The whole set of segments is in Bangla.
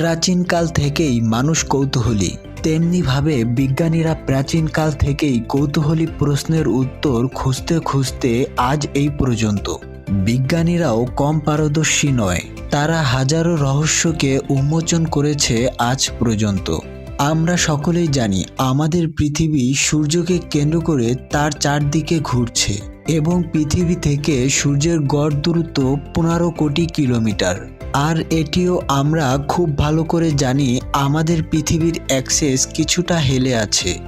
প্রাচীনকাল থেকেই মানুষ কৌতূহলী। তেমনিভাবে বিজ্ঞানীরা প্রাচীনকাল থেকেই কৌতূহলী প্রশ্নের উত্তর খুঁজতে খুঁজতে আজ এই পর্যন্ত। বিজ্ঞানীরাও কম পারদর্শী নয়, তারা হাজারো রহস্যকে উন্মোচন করেছে আজ পর্যন্ত। আমরা সকলেই জানি আমাদের পৃথিবী সূর্যকে কেন্দ্র করে তার চারদিকে ঘুরছে এবং পৃথিবী থেকে সূর্যের গড় দূরত্ব পনেরো কোটি কিলোমিটার। আর এটিও আমরা খুব ভালো করে জানি আমাদের পৃথিবীর অ্যাক্সেস কিছুটা হেলে আছে।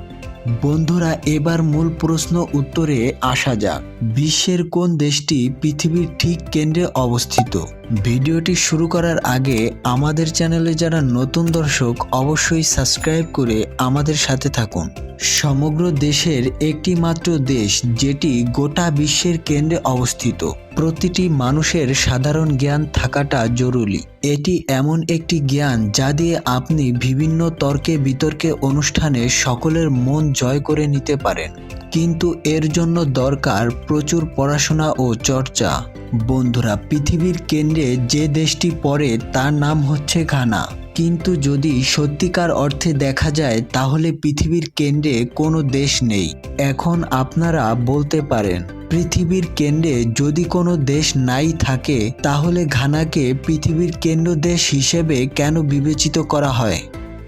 বন্ধুরা, এবার মূল প্রশ্ন উত্তরে আসা যাক। বিশ্বের কোন দেশটি পৃথিবীর ঠিক কেন্দ্রে অবস্থিত? ভিডিওটি শুরু করার আগে আমাদের চ্যানেলে যারা নতুন দর্শক, অবশ্যই সাবস্ক্রাইব করে আমাদের সাথে থাকুন। সমগ্র দেশের একটি মাত্র দেশ, যেটি গোটা বিশ্বের কেন্দ্রে অবস্থিত। প্রতিটি মানুষের সাধারণ জ্ঞান থাকাটা জরুরি। এটি এমন একটি জ্ঞান যা দিয়ে আপনি বিভিন্ন তর্কে বিতর্কে অনুষ্ঠানে সকলের মন জয় করে নিতে পারেন। কিন্তু এর জন্য দরকার প্রচুর পড়াশোনা ও চর্চা। বন্ধুরা, পৃথিবীর কেন্দ্রে যে দেশটি পড়ে তার নাম হচ্ছে ঘানা। কিন্তু যদি সত্যিকার অর্থে দেখা যায়, তাহলে পৃথিবীর কেন্দ্রে কোনো দেশ নেই। এখন আপনারা বলতে পারেন, পৃথিবীর কেন্দ্রে যদি কোনো দেশ নাই থাকে, তাহলে ঘানাকে পৃথিবীর কেন্দ্র দেশ হিসেবে কেন বিবেচিত করা হয়?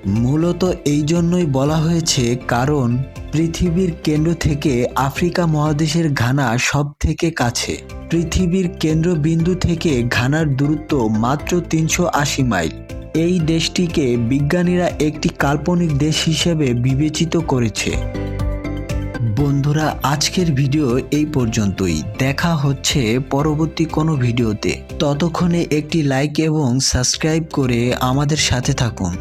মূলত এই জন্যই বলা হয়েছে, কারণ পৃথিবীর কেন্দ্র থেকে আফ্রিকা মহাদেশের ঘানা সব থেকে কাছে। পৃথিবীর কেন্দ্রবিন্দু থেকে ঘানার দূরত্ব মাত্র তিনশো আশি মাইল। এই দেশটিকে বিজ্ঞানীরা একটি কাল্পনিক দেশ হিসেবে বিবেচিত করেছে। বন্ধুরা, আজকের ভিডিও এই পর্যন্তই। দেখা হচ্ছে পরবর্তী কোনো ভিডিওতে। ততক্ষণে একটি লাইক এবং সাবস্ক্রাইব করে আমাদের সাথে থাকুন।